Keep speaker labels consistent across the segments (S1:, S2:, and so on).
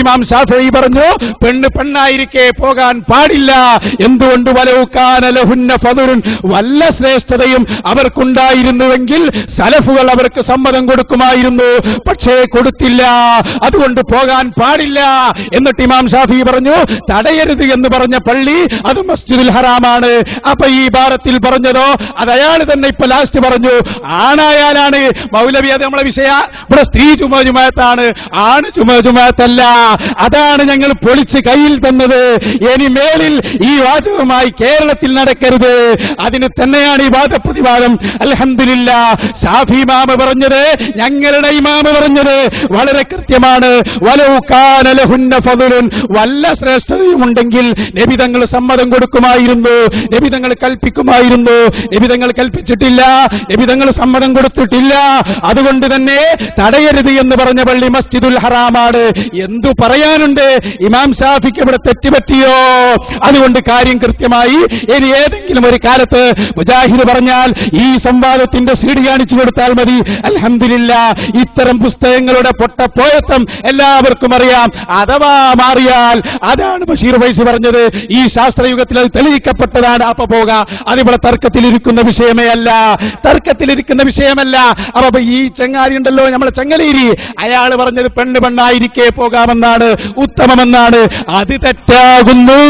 S1: ഇമാം ഷാഫി പറഞ്ഞു പെണ്ണ് പെണ്ണായിരിക്കെ പോകാൻ പാടില്ല. എന്തുകൊണ്ട് വലവുക്കാനലഹുന്ന ഫതുറുൻ വല്ല ശ്രേഷ്ഠതയും അവർക്കുണ്ടായിരുന്നുവെങ്കിൽ സലഫുകൾ അവർക്ക് സമ്മതം കൊടുക്കുമായിരുന്നു. പക്ഷേ കൊടുത്തില്ല. അതുകൊണ്ട് പോകാൻ പാടില്ല. എന്നിട്ട് ഇമാം ഷാഫി പറഞ്ഞു തടയരുത് എന്ന് പറഞ്ഞ പള്ളി അത് മസ്ജിദുൽ ഹറാമാണ്. അപ്പൊ ഈ ഭാരത്തിൽ പറഞ്ഞതോ? അത് അയാൾ തന്നെ ഇപ്പൊ ലാസ്റ്റ് പറഞ്ഞു ആണായാലാണ്. മൗലവി അത് നമ്മളെ വിഷയ. ഇവിടെ സ്ത്രീ ചുമ ചുമത്താണ് ആണ് ചുമ ചുമത്തല്ല അതാണ് ഞങ്ങൾ പൊളിച്ച് കയ്യിൽ തന്നത്. ഇനി മേലിൽ ഈ വാചകവുമായി കേരളത്തിൽ നടക്കരുത്. അതിന് തന്നെയാണ് ഈ വാദപ്രതിവാദം. അലഹമില്ല ഷാഫി മാമ പറഞ്ഞത് ഞങ്ങളുടെ ഇമാമ പറഞ്ഞത് വളരെ കൃത്യമാണ്. വല്ല ശ്രേഷ്ഠതയും ഉണ്ടെങ്കിൽ നബിതങ്ങൾ സമ്മതം കൊടുക്കുമായിരുന്നു. നബിതങ്ങൾ കൽപ്പിക്കുമായിരുന്നു. നബിതങ്ങൾ കൽപ്പിച്ചിട്ടില്ല. നബിതങ്ങൾ സമ്മതം കൊടുത്തിട്ടില്ല. അതുകൊണ്ട് തന്നെ തടയരുത് എന്ന് പറഞ്ഞ പള്ളി മസ്ജിദുൽ ഹറാമാണ്. എന്തു പറയാനുണ്ട് ഇമാം ഷാഫിക്ക് ഇവിടെ തെറ്റുപറ്റിയോ? അതുകൊണ്ട് കാര്യം കൃത്യമായി ഇനി ഏതെങ്കിലും ഒരു കാലത്ത് മുജാഹിദ് പറഞ്ഞാൽ ഈ സംവാദത്തിന്റെ സീഡ് കാണിച്ചു കൊടുത്താൽ മതി. അലഹമില്ല ഇത്തരം പുസ്തകങ്ങളുടെ പൊട്ടപ്പോയത്വം എല്ലാവർക്കും അറിയാം. അഥവാ മാറിയാൽ അതാണ് ബഷീർ വൈസ് പറഞ്ഞത്. ഈ ശാസ്ത്രയുഗത്തിൽ അത് തെളിയിക്കപ്പെട്ടതാണ്. അപ്പൊ പോക. അതിവിടെ തർക്കത്തിലിരിക്കുന്ന വിഷയമേ അല്ല. തർക്കത്തിലിരിക്കുന്ന വിഷയമല്ല. അപ്പൊ ഈ ചങ്ങാരി ഉണ്ടല്ലോ നമ്മളെ ചങ്ങലേരി. അയാൾ പറഞ്ഞത് പെണ്ണ് പെണ്ണായിരിക്കേ പോകാമെന്നാണ്. ഉത്തമമെന്നാണ്. അത് തെറ്റാകുന്നു.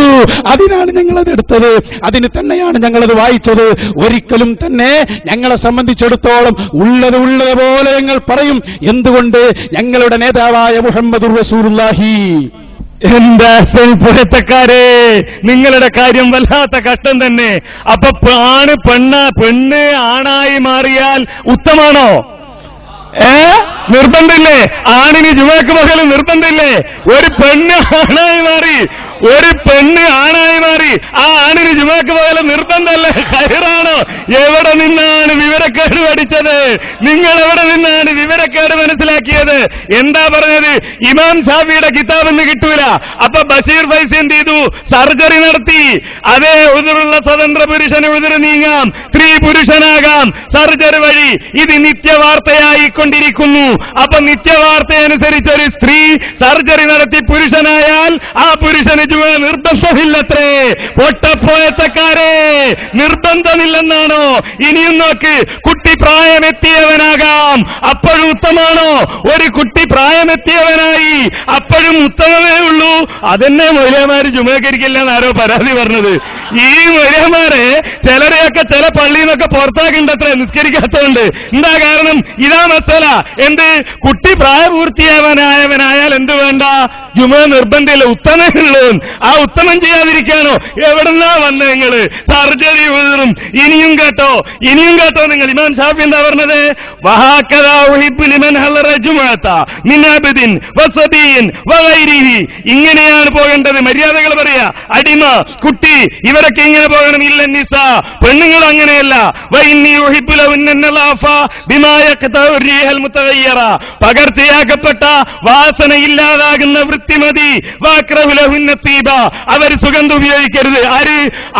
S1: അതിനാണ് ഞങ്ങളത് എടുത്തത്. അതിന് തന്നെയാണ് ഞങ്ങളത് വായിച്ചത്. ഒരിക്കലും തന്നെ ഞങ്ങളെ സംബന്ധിച്ചിടത്തോളം ഉള്ളത് ഉള്ളത് പോലെ ഞങ്ങൾ പറയും. എന്തുകൊണ്ട്? ഞങ്ങളുടെ നേതാവായ മുഹമ്മദ് റസൂലുള്ളാഹി.
S2: എന്താ പുറത്തക്കാരെ നിങ്ങളുടെ കാര്യം വല്ലാത്ത കഷ്ടം തന്നെ. അപ്പൊ ആണ് പെണ്ണ പെണ്ണ് ആണായി മാറിയാൽ ഉത്തമാണോ? ഏ? നിർബന്ധമില്ലേ? ആണിന് ജുമാക്ക് മകൾ നിർബന്ധമില്ലേ? ഒരു പെണ്ണ് ആണായി മാറി ഒരു പെണ്ണ് ആണായി മാറി ആ ആണിന് ജുമാക്ക് മകൾ നിർബന്ധമല്ലേ? ഹൈറാണോ എവിടെ നിന്നാണ് വിവരക്കേട് പഠിച്ചത്. നിങ്ങൾ എവിടെ നിന്നാണ് വിവരക്കേട് മനസ്സിലാക്കിയത്? എന്താ പറഞ്ഞത്? ഇമാം ഷാഫിയുടെ കിതാബ് എന്ന് കിട്ടൂല. അപ്പൊ ബഷീർ ഫൈസ് എന്ത് ചെയ്തു? സർജറി നടത്തി. അതേ ഉതിരുള്ള സ്വതന്ത്ര പുരുഷന് ഉതിര് നീങ്ങാം. സ്ത്രീ പുരുഷനാകാം. സർജറി വഴി ഇത് നിത്യവാർത്തയായിക്കൊണ്ടിരിക്കുന്നു. അപ്പൊ നിത്യവാർത്തയനുസരിച്ച് ഒരു സ്ത്രീ സർജറി നടത്തി പുരുഷനായാൽ ആ പുരുഷന് ജുവ നിർബന്ധമില്ലത്രേ. പൊട്ടപ്പോയത്തക്കാരെ നിർബന്ധമില്ലെന്നാണോ? ഇനിയും നോക്ക്. കുട്ടി പ്രായമെത്തിയവനാകാം. അപ്പോഴും ഉത്തമാണോ? ഒരു കുട്ടി പ്രായമെത്തിയവനായി. അപ്പോഴും ഉത്തമമേ ഉള്ളൂ. അതെന്നെ മൗലിയമാര് ചുമതലക്കരിക്കില്ല എന്നാരോ പരാതി പറഞ്ഞത്. ഈ മൊലിയമാരെ ചിലരെയൊക്കെ ചില പള്ളിയിൽ നിന്നൊക്കെ അത്ര നിസ്കരിക്കാത്തതുകൊണ്ട്. എന്താ കാരണം? ഇതാ മസല. എന്ത്? കുട്ടി പ്രായപൂർത്തിയാവാനായവനായാൽ എന്ത് വേണ്ട? ജുമ നിർബന്ധമില്ല ഉത്തമേ ഉള്ളൂ ആ ഉത്തമം ചെയ്യാതിരിക്കാനോ? എവിടെന്നാ വന്നത് നിങ്ങൾ? സർജറി വീറും ഇനിയും കേട്ടോ ഇനിയും കേട്ടോ നിങ്ങൾ. ഇമാം ഷാഫി എന്താ പറഞ്ഞത്? ഇങ്ങനെയാണ് പോകേണ്ടത്. മര്യാദകൾ പറയാ. അടിമ കുട്ടി ഇവരൊക്കെ ഇങ്ങനെ പോകണം ഇല്ല നിസ പെണ്ണുങ്ങൾ അങ്ങനെയല്ല. പകർത്തിയാക്കപ്പെട്ട വാസന ഇല്ലാതാകുന്ന വൃത്തിമതി അവർ സുഗന്ധം ഉപയോഗിക്കരുത്. ആര്?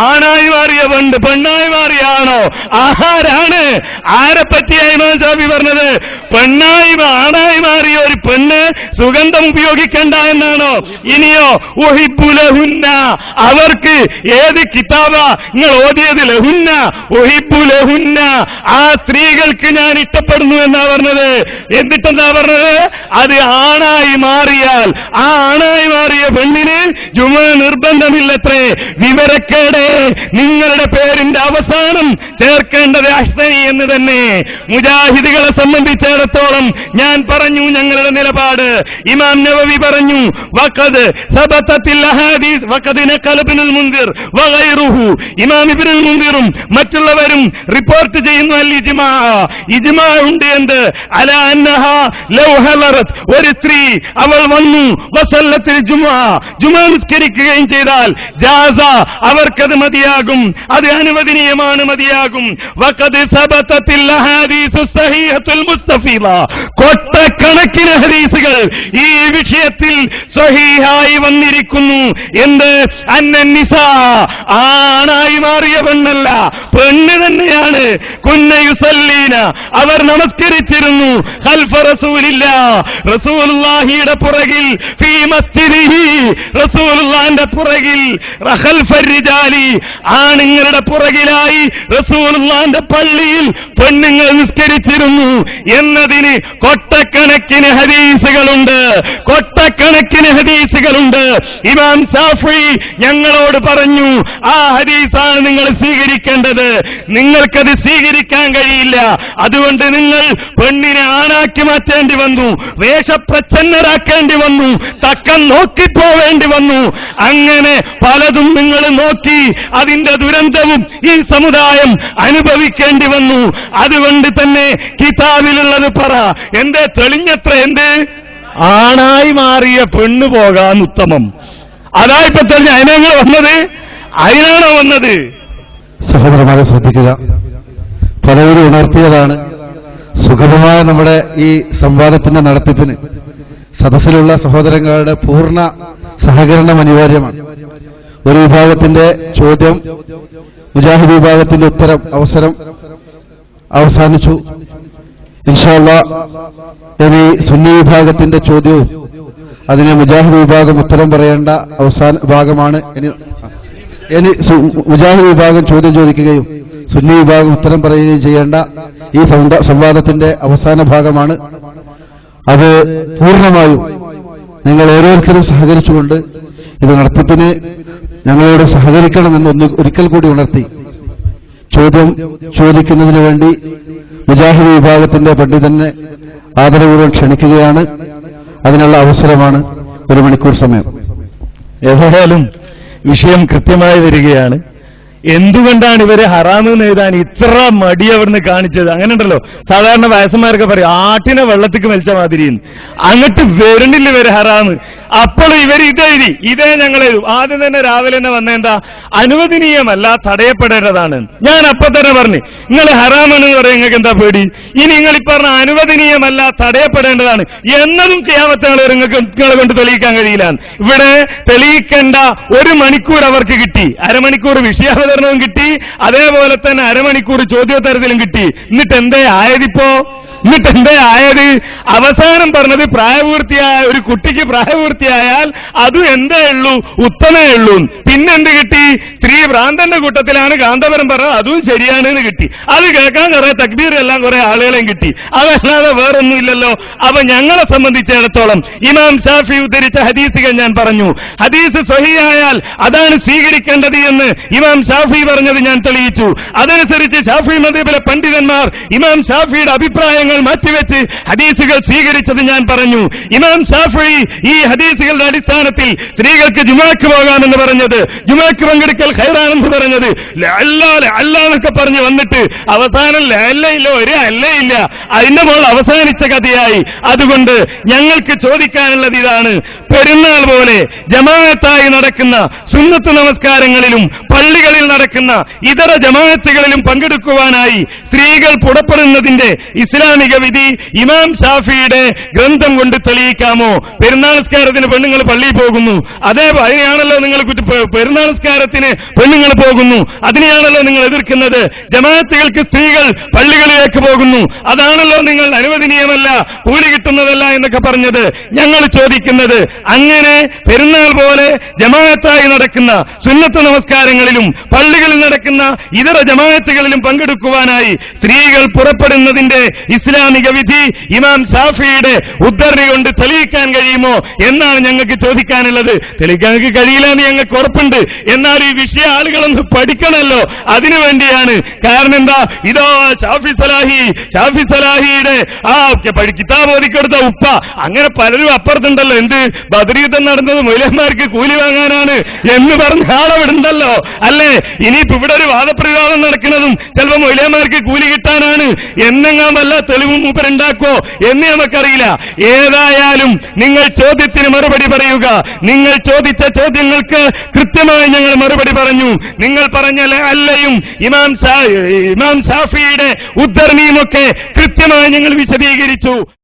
S2: ആണായി മാറിയ പണ്ട് പെണ്ണായി മാറിയാണോ? ആഹാരാണ്. ആരെ പറ്റിയായി ഇമാം ഷാഫി പറഞ്ഞത്? പെണ്ണായി ആണായി മാറിയ ഒരു പെണ്ണ് സുഗന്ധം ഉപയോഗിക്കേണ്ട എന്നാണോ? ഇനിയോ അവർക്ക് ഏത് കിതാബ നിങ്ങൾ ഓതിയത് ലഹുന്ന ഒഹിപ്പു ലഹുന്ന. ആ സ്ത്രീകൾക്ക് ഞാൻ ഇഷ്ടപ്പെടുന്നു എന്നാ പറഞ്ഞത്? എന്നിട്ടെന്താ പറഞ്ഞത്? അത് ആണായി മാറിയാൽ ആ ആണായി മാറിയ പെണ്ണിന് ജുമ നിർബന്ധമില്ലത്രേ. വിവരക്കേടെ. നിങ്ങളുടെ പേരിന്റെ അവസാനം ചേർക്കേണ്ടത് അഷ്ണി എന്ന് തന്നെ. മുജാഹിദുകളെ സംബന്ധിച്ചിടത്തോളം ഞാൻ പറഞ്ഞു ഞങ്ങളുടെ നിലപാട്. ഇമാം നവവി പറഞ്ഞു വക്കത് സബത്തത്തിൽ വഖദിനെ കലബിനുൽ മുന്തിർ വഗൈറുഹു ഇമാം മുൻദിറും മറ്റുള്ളവരും റിപ്പോർട്ട് ചെയ്യുന്നു അൽ ഇജ്മാ. ഇജ്മാ ഉണ്ട് എന്ത്? അല അന്നഹ ലൗ ഹലറത് ഒരു സ്ത്രീ അവൾ വന്നു വസല്ലത്തിൽ ജുമ ജുമ നിസ്കരിക്കുകയും ചെയ്താൽ ജാസ അവർക്കത് മതിയാകും അത് അനുവദനീയമാണ് മതിയാകും. കൊട്ടക്കണക്കിന് ഹദീസുകൾ ഈ വിഷയത്തിൽ സഹീഹായി വന്നിരിക്കുന്നു. എന്ത്? അന്നനിസ ആണായി മാറിയ പെണ്ണല്ല. പെണ്ണ് തന്നെയാണ്. കുന്നയുസല്ലീന. അവർ നമസ്കരിച്ചിരുന്നു. ഖൽഫ റസൂലില്ല. റസൂലുള്ളാഹിയുടെ പുറകിൽ ഫീ മസ്ജിദിഹി റസൂലുള്ളാഹിന്റെ പുറകിൽ റഹൽ റിജാലി ആണുങ്ങളുടെ പുറകിലായി റസൂലുള്ളാന്റെ പള്ളിയിൽ പെണ്ണുങ്ങൾ നിസ്കരിച്ചിരുന്നു. എന്നതിന് കൊട്ടക്കണക്കിന് ഹദീസുകളുണ്ട്. കൊട്ടക്കണക്കിന് ഹദീസുകളുണ്ട്. ഇമാം ഷാഫി ഞങ്ങളോട് പറഞ്ഞു ആ ഹദീസാണ് നിങ്ങൾ സ്വീകരിക്കേണ്ടത്. നിങ്ങൾക്കത് സ്വീകരിക്കാൻ കഴിയില്ല. അതുകൊണ്ട് നിങ്ങൾ പെണ്ണിനെ ആണാക്കി മാറ്റേണ്ടി വന്നു. വേഷപ്രച്ഛന്നരാക്കേണ്ടി വന്നു. തക്കം നോക്കിപ്പോവേണ്ടി വന്നു. അങ്ങനെ പലതും നിങ്ങൾ നോക്കി അതിന്റെ ദുരന്തവും ഈ സമുദായം അനുഭവിക്കേണ്ടി വന്നു. അതുകൊണ്ട് തന്നെ കിതാബിലുള്ളത് പറ. എന്തേ തെളിഞ്ഞത്ര എന്ത്? ആണായി മാറിയ പെണ്ണു പോകാൻ ഉത്തമം. അതാ ഇപ്പൊ തെളിഞ്ഞ. അതിനങ്ങൾ വന്നത്? അതിനാണോ വന്നത്?
S3: സഹോദരന്മാരെ ശ്രദ്ധിക്കുക. പലവരും ഉണർത്തിയതാണ്. സുഗമമായ നമ്മുടെ ഈ സംവാദത്തിന്റെ നടത്തിപ്പിന് സദസ്സിലുള്ള സഹോദരങ്ങളുടെ പൂർണ സഹകരണം അനിവാര്യമാണ്. ഒരു വിഭാഗത്തിന്റെ ചോദ്യം മുജാഹിദ് വിഭാഗത്തിന്റെ ഉത്തരം അവസരം അവസാനിച്ചു. ഇൻഷാല്ല ഇനി സുന്നി വിഭാഗത്തിന്റെ ചോദ്യവും അതിനെ മുജാഹിദ് വിഭാഗം ഉത്തരം പറയേണ്ട അവസാന ഭാഗമാണ്. ഇനി ഇനി മുജാഹിദ് വിഭാഗം ചോദ്യം ചോദിക്കുകയും സുന്നി വിഭാഗം ഉത്തരം പറയുകയും ചെയ്യേണ്ട ഈ സംവാദത്തിന്റെ അവസാന ഭാഗമാണ്. അത് പൂർണമായും നിങ്ങൾ ഓരോരുത്തരും സഹകരിച്ചുകൊണ്ട് ഇത് നടത്തിപ്പിന് ഞങ്ങളോട് സഹകരിക്കണമെന്ന് ഒന്ന് ഒരിക്കൽ കൂടി ഉണർത്തി. ചോദ്യം ചോദിക്കുന്നതിന് വേണ്ടി മുജാഹിദ് വിഭാഗത്തിന്റെ പണ്ഡിതനെ ആദരപൂർവം ക്ഷണിക്കുകയാണ്. അതിനുള്ള അവസരമാണ് ഒരു മണിക്കൂർ സമയം.
S2: ഏതായാലും വിഷയം കൃത്യമായി വരികയാണ്. എന്തുകൊണ്ടാണ് ഇവർ ഹറാമ് എഴുതാൻ ഇത്ര മടി അവിടുന്ന് കാണിച്ചത്? അങ്ങനെ ഉണ്ടല്ലോ സാധാരണ വയസ്സന്മാരൊക്കെ പറയും ആട്ടിനെ വെള്ളത്തിക്ക് മരിച്ച മാതിരി അങ്ങോട്ട് വരണില്ല ഇവർ ഹറാമ് അപ്പോൾ ഇവർ ഇതെഴുതി ഇതേ ഞങ്ങൾ എഴുതും. ആദ്യം തന്നെ രാവിലെ തന്നെ വന്നെന്താ അനുവദനീയമല്ല തടയപ്പെടേണ്ടതാണ്. ഞാൻ അപ്പൊ തന്നെ പറഞ്ഞു നിങ്ങൾ ഹറാമെന്ന് പറയും നിങ്ങൾക്ക് എന്താ പേടി? ഇനി നിങ്ങൾ ഈ പറഞ്ഞ അനുവദനീയമല്ല തടയപ്പെടേണ്ടതാണ് എന്നതും ചെയ്യാമത്തങ്ങൾ നിങ്ങൾക്ക് നിങ്ങളെ കൊണ്ട് തെളിയിക്കാൻ കഴിയില്ല. ഇവിടെ തെളിയിക്കേണ്ട ഒരു മണിക്കൂർ അവർക്ക് കിട്ടി. അരമണിക്കൂർ വിഷയാവതരണവും കിട്ടി. അതേപോലെ തന്നെ അരമണിക്കൂർ ചോദ്യോത്തരത്തിലും കിട്ടി. എന്നിട്ട് എന്തേ ആയതിപ്പോ? എന്നിട്ട് എന്തേ ആയത്? അവസാനം പറഞ്ഞത് പ്രായപൂർത്തിയായ ഒരു കുട്ടിക്ക് പ്രായപൂർത്തിയായാൽ അത് എന്തേ ഉള്ളൂ? ഉത്തമേ ഉള്ളൂ. പിന്നെന്ത് കിട്ടി? സ്ത്രീ ഭ്രാന്തന്റെ കൂട്ടത്തിലാണ് കാന്തപുരം പറഞ്ഞത്. അതും ശരിയാണ് എന്ന് കിട്ടി. അത് കേൾക്കാൻ കുറെ തക്ബീർ എല്ലാം കുറെ ആളുകളെയും കിട്ടി. അതല്ലാതെ വേറൊന്നും ഇല്ലല്ലോ. അപ്പൊ ഞങ്ങളെ സംബന്ധിച്ചിടത്തോളം ഇമാം ഷാഫി ഉദ്ധരിച്ച ഹദീസുകൾ ഞാൻ പറഞ്ഞു. ഹദീസ് സഹിയായാൽ അതാണ് സ്വീകരിക്കേണ്ടത് എന്ന് ഇമാം ഷാഫി പറഞ്ഞത് ഞാൻ തെളിയിച്ചു. അതനുസരിച്ച് ഷാഫി മദീബിലെ പണ്ഡിതന്മാർ ഇമാം ഷാഫിയുടെ അഭിപ്രായങ്ങൾ മാറ്റിവെച്ച് ഹദീസുകൾ സ്വീകരിച്ചത് ഞാൻ പറഞ്ഞു. ഇമാം ഷാഫി ഈ ഹദീസുകളുടെ അടിസ്ഥാനത്തിൽ സ്ത്രീകൾക്ക് ജുമാക്ക് പോകാമെന്ന് പറഞ്ഞത്. ജുമാക്ക് പങ്കെടുക്കൽ ഹൈറാണെന്ന് പറഞ്ഞത്. അല്ല അല്ല എന്നൊക്കെ പറഞ്ഞ് വന്നിട്ട് അവസാനം അല്ലയില്ല ഒരു അല്ലയില്ല അതിന്റെ മോൾ അവസാനിച്ച കഥയായി. അതുകൊണ്ട് ഞങ്ങൾക്ക് ചോദിക്കാനുള്ളത് ഇതാണ്. പെരുന്നാൾ പോലെ ജമാഅത്തായി നടക്കുന്ന സുന്നത്ത് നമസ്കാരങ്ങളിലും പള്ളികളിൽ നടക്കുന്ന ഇതര ജമാഅത്തുകളിലും പങ്കെടുക്കുവാനായി സ്ത്രീകൾ പുറപ്പെടുന്നതിന്റെ ഇസ്ലാമിക വിധി ഇമാം ഷാഫിയുടെ ഗ്രന്ഥം കൊണ്ട് തെളിയിക്കാമോ? പെരുന്നാൾ നമസ്കാരത്തിന് പെണ്ണുങ്ങൾ പള്ളിയിൽ പോകുന്നു. അതേ അതിനെയാണല്ലോ നിങ്ങൾ പെരുന്നാളസ്കാരത്തിന് പെണ്ണുങ്ങൾ പോകുന്നു. അതിനെയാണല്ലോ നിങ്ങൾ എതിർക്കുന്നത്. ജമാഅത്തുകൾക്ക് സ്ത്രീകൾ പള്ളികളിലേക്ക് പോകുന്നു. അതാണല്ലോ നിങ്ങൾ അനുവദനീയമല്ല കൂലി കിട്ടുന്നതല്ല എന്നൊക്കെ പറഞ്ഞത് ഞങ്ങൾ ചോദിക്കുന്നത്. അങ്ങനെ പെരുന്നാൾ പോലെ ജമാഅത്തായി നടക്കുന്ന സുന്നത്ത് നമസ്കാരങ്ങളിലും പള്ളികളിൽ നടക്കുന്ന ഇതര ജമാഅത്തുകളിലും പങ്കെടുക്കുവാനായി സ്ത്രീകൾ പുറപ്പെടുന്നതിന്റെ ഇസ്ലാമിക വിധി ഇമാം ഷാഫിയുടെ ഉദ്ധരണി കൊണ്ട് തെളിയിക്കാൻ കഴിയുമോ എന്നാണ് ഞങ്ങൾക്ക് ചോദിക്കാനുള്ളത്. തെളിയിക്കാൻ കഴിയില്ല എന്ന് ഞങ്ങൾക്ക് ഉറപ്പുണ്ട്. എന്നാൽ ഈ വിഷയ ആളുകളൊന്ന് പഠിക്കണമല്ലോ. അതിനുവേണ്ടിയാണ് കാരണം എന്താ? ഇതോ ഷാഫി സലാഹി ഷാഫി സലാഹിയുടെ ആ കിതാബ് ഒതുക്കെടുത്ത ഉപ്പ. അങ്ങനെ പലരും അപ്പുറത്തുണ്ടല്ലോ. എന്ത് ബദ്രീതം നടന്നത് മൊയിലന്മാർക്ക് കൂലി വാങ്ങാനാണ് എന്ന് പറഞ്ഞ ആളവിടുണ്ടല്ലോ അല്ലേ? ഇനിയിപ്പോ ഇവിടെ ഒരു വാദപ്രതിവാദം നടക്കുന്നതും ചിലപ്പോ മൊയ്ലേമാർക്ക് കൂലി കിട്ടാനാണ്. എന്നെങ്ങാൻ വല്ല തെളിവും മൂപ്പരുണ്ടാക്കോ എന്ന് നമുക്കറിയില്ല. ഏതായാലും നിങ്ങൾ ചോദ്യത്തിന് മറുപടി പറയുക. നിങ്ങൾ ചോദിച്ച ചോദ്യങ്ങൾക്ക് കൃത്യമായി ഞങ്ങൾ മറുപടി പറഞ്ഞു. നിങ്ങൾ പറഞ്ഞ അല്ലയും ഇമാം ഇമാം സാഫിയുടെ ഉദ്ധരണിയുമൊക്കെ കൃത്യമായി ഞങ്ങൾ വിശദീകരിച്ചു.